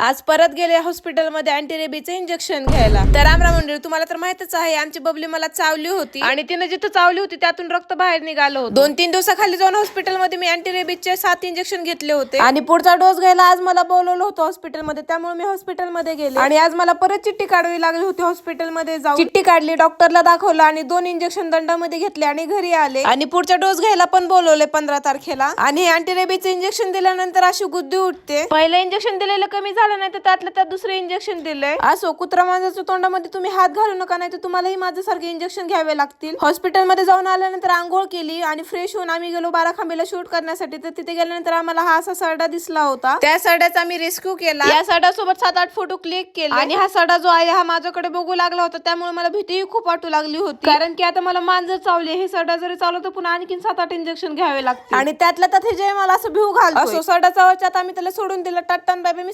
आज परत गेले हॉस्पिटलमध्ये अँटीरेबीचं इंजेक्शन घ्यायला. तर रामराम मंडळी तुम्हाला तर माहितच आहे आमची बबली मला चावली होती. आणि तिने जिथं चावली होती त्यातून रक्त बाहेर निघालं होतं. दोन तीन दिवसाखाली जाऊन हॉस्पिटलमध्ये मी अँटीरेबीचे सात इंजेक्शन घेतले होते. आणि पुढचा डोस घ्यायला आज मला बोलवलं होतं हॉस्पिटलमध्ये त्यामुळे मी हॉस्पिटलमध्ये गेले. आणि आज मला परत चिठ्ठी काढावी लागली होती हॉस्पिटलमध्ये जाऊन. चिठ्ठी काढली डॉक्टरला दाखवलं आणि दोन इंजेक्शन दंडामध्ये घेतले आणि घरी आले. आणि पुढचा डोस घ्यायला पण बोलवले पंधरा तारखेला. आणि अँटीरेबीचं इंजेक्शन दिल्यानंतर अशी गुद्दी उठते. पहिलं इंजेक्शन दिलेलं कमी झालं नाही तर त्यातलं त्यात दुसरं इंजेक्शन दिलंय. असो कुत्रा मांजरच्या तोंडामध्ये तुम्ही हात घालू नका नाही तर तुम्हालाही माझ्यासारखे इंजेक्शन घ्यावे लागतील. हॉस्पिटलमध्ये जाऊन आल्यानंतर आंघोळ केली आणि फ्रेश होऊन आम्ही गेलो बाराखांबीला शूट करण्यासाठी. तर तिथे गेल्यानंतर आम्हाला हा असा सरडा दिसला होता. त्या सरड्याचा आम्ही रेस्क्यू केला. या सरड्यासोबत सात आठ फोटो क्लिक केले. आणि हा सरडा जो आहे हा माझ्याकडे बघू लागला होता. त्यामुळे मला भीतीही खूप वाटू लागली होती. कारण की आता मला मांजर चावली हे सरडा जरी चावलं तर पुन्हा आणखीन सात आठ इंजेक्शन घ्यावे लागते आणि त्यातल्या त्यात हे जे मला असं भिऊ घालतो असो सरडा चावायच्या आत आम्ही त्याला सोडून दिलं. टाटान बाय बाय मी